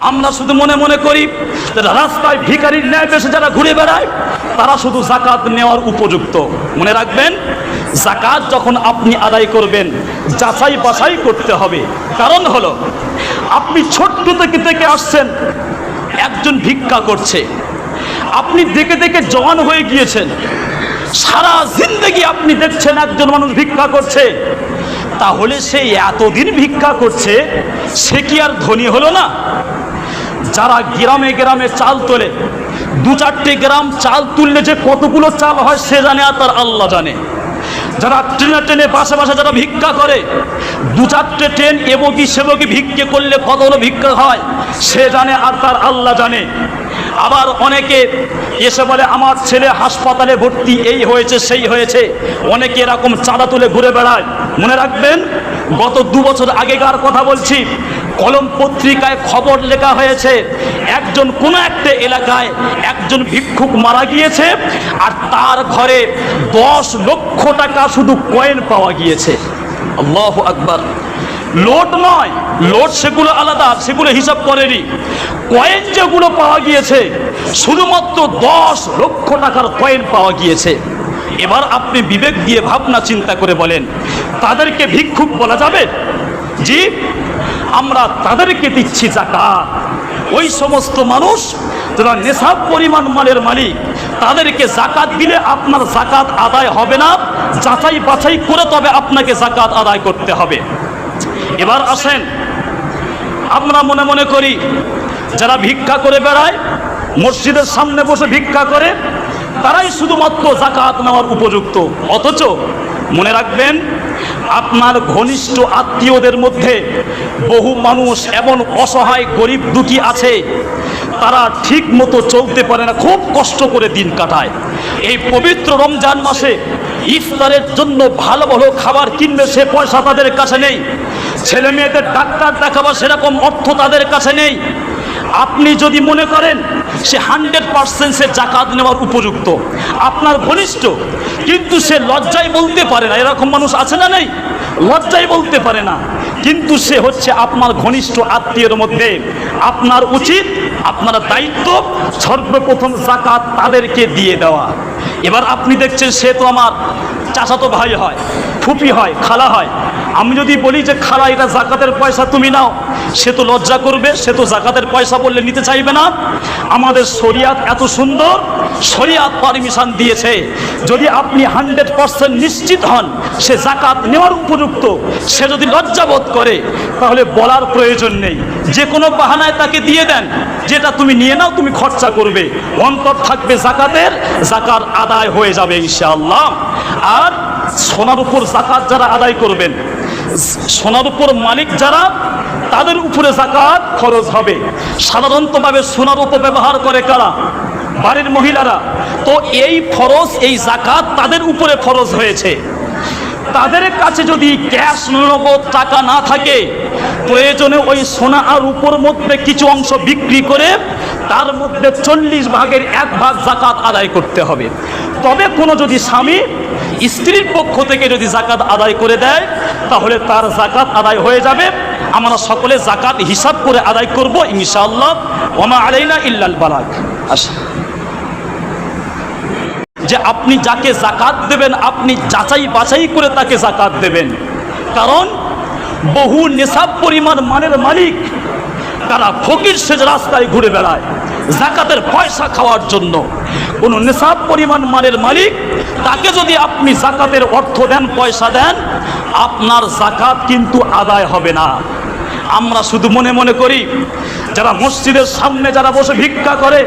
আমরা শুধু মনে মনে করি রাস্তায় ভিখারির ন্যায় বেশে যারা ঘুরে বেড়ায়, তারা শুধু জাকাত নেওয়ার উপযুক্ত। মনে রাখবেন জাকাত যখন আপনি আদায় করবেন, যাচাই বাছাই করতে হবে। কারণ হলো, আপনি ছোট্ট থেকে থেকে আসছেন, একজন ভিক্ষা করছে। আপনি দেখে দেখে জওয়ান হয়ে গিয়েছেন। সারা জিন্দগি আপনি দেখছেন একজন মানুষ ভিক্ষা করছে। তাহলে সে এতদিন ভিক্ষা করছে, সে কি আর ধনী হলো না? যারা গ্রামে গ্রামে চাল তোলে, দু চারটে গ্রাম চাল তুললে যে কতগুলো চাল হয় সে জানে আর তার আল্লাহ জানে। যারা ট্রেনে ট্রেনে বাসে বাসে যারা ভিক্ষা করে, দু চারটে ট্রেন এবকি সেবকি ভিক্ষে করলে কতগুলো ভিক্ষা হয় সে জানে আর তার আল্লাহ জানে। আবার অনেকে এসে বলে, আমার ছেলে হাসপাতালে ভর্তি, এই হয়েছে, সেই হয়েছে। অনেকে এরকম চাঁদা তুলে ঘুরে বেড়ায়। মনে রাখবেন, গত দু বছর আগেকার কথা বলছি কলম পত্রিকায় খবর লেখা হয়েছে, একজন কোন একটা এলাকায় একজন ভিক্ষুক মারা গিয়েছে, আর তার ঘরে দশ লক্ষ টাকা শুধু কয়েন পাওয়া গিয়েছে। আল্লাহ আকবার। লোট নয় লোট সেগুলো আলাদা, সেগুলো হিসাব করেনি। কয়েন যেগুলো পাওয়া গিয়েছে, শুধুমাত্র দশ লক্ষ টাকার কয়েন পাওয়া গিয়েছে। এবার আপনি বিবেক দিয়ে ভাবনা চিন্তা করে বলেন, তাদেরকে ভিক্ষুক বলা যাবে? জি, আমরা তাদেরকে দিচ্ছি জাকাত ওই সমস্ত মানুষ যারা নেশাব পরিমাণ মালের মালিক, তাদেরকে জাকাত দিলে আপনার জাকাত আদায় হবে না, যাচাই বাছাই করে তবে আপনাকে জাকাত আদায় করতে হবে। এবার আসেন, আমরা মনে মনে করি, যারা ভিক্ষা করে বেড়ায়, মসজিদের সামনে বসে ভিক্ষা করে তারাই শুধুমাত্র জাকাত নেওয়ার উপযুক্ত। অথচ মনে রাখবেন, আপনার ঘনিষ্ঠ আত্মীয়দের মধ্যে বহু মানুষ এমন অসহায়, গরিব দুঃখী আছে, তারা ঠিক মতো চলতে পারে না, খুব কষ্ট করে দিন কাটায়। এই পবিত্র রমজান মাসে ইফতারের জন্য ভালো ভালো খাবার কিনবে সে পয়সা তাদের কাছে নেই ছেলে মেয়েদের ডাক্তার দেখাবার সেরকম অর্থ তাদের কাছে নেই। আপনি যদি মনে করেন সে হান্ড্রেড পার্সেন্ট সে জাকাত নেওয়ার উপযুক্ত, আপনার ঘনিষ্ঠ, কিন্তু সে লজ্জায় বলতে পারে না, এরকম মানুষ আছে না নেই? লজ্জায় বলতে পারে না, কিন্তু সে হচ্ছে আপনার ঘনিষ্ঠ আত্মীয়ের মধ্যে। আপনার উচিত, আপনার দায়িত্ব সর্বপ্রথম জাকাত তাদেরকে দিয়ে দেওয়া। এবার আপনি দেখছেন সে তো আমার চাচাতো ভাই হয়, ফুপি হয়, খালা হয়। আমি যদি বলি যে, খালা, এটা জাকাতের পয়সা, তুমি নাও। সে তো লজ্জা করবে, সে তো জাকাতের পয়সা বললে নিতে চাইবে না। আমাদের শরিয়াত এত সুন্দর, শরিয়াত পারমিশন দিয়েছে। যদি আপনি হান্ড্রেড পার্সেন্ট নিশ্চিত হন, সে জাকাত নেওয়ার উপযুক্ত, সে যদি লজ্জাবোধ করে, তাহলে বলার প্রয়োজন নেই। যে কোনো বাহানায় তাকে দিয়ে দেন, যেটা তুমি নিয়ে নাও, তুমি খরচা করবে। অন্তর থাকবে জাকাতের জাকাত আদায় হয়ে যাবে ইনশাআল্লাহ। আর সোনার উপর জাকাত যারা আদায় করবেন, সোনার উপর মালিক যারা, তাদের উপরে জাকাত খরচ হবে। সাধারণতভাবে সোনার উপর ব্যবহার করে কারা? বাড়ির মহিলারা। তো এই ফরজ এই জাকাত তাদের উপরে ফরজ হয়েছে। তাদের কাছে যদি ক্যাশ নগদ টাকা না থাকে, প্রয়োজনে ওই সোনা আর উপর মধ্যে কিছু অংশ বিক্রি করে তার মধ্যে চল্লিশ ভাগের এক ভাগ জাকাত আদায় করতে হবে। তবে কোনো যদি স্বামী স্ত্রীর পক্ষ থেকে যদি জাকাত আদায় করে দেয়, তাহলে তার জাকাত আদায় হয়ে যাবে। আমরা সকলে জাকাত হিসাব করে আদায় করব ইনশাআল্লাহ। ওমা আলাইনা ইল্লাল বালাক। আচ্ছা। যে আপনি যাকে জাকাত দেবেন, আপনি যাচাই বাছাই করে তাকে জাকাত দেবেন। কারণ বহু নেশাব পরিমাণ মানের মালিক, তারা ফকির সেজ রাস্তায় ঘুরে বেড়ায় জাকাতের পয়সা খাওয়ার জন্য। কোনো নেশাব পরিমাণ মানের মালিক, তাকে যদি আপনি জাকাতের অর্থ দেন, পয়সা দেন, আপনার জাকাত কিন্তু আদায় হবে না। আমরা শুধু মনে মনে করি, যারা মসজিদের সামনে যারা বসে ভিক্ষা করে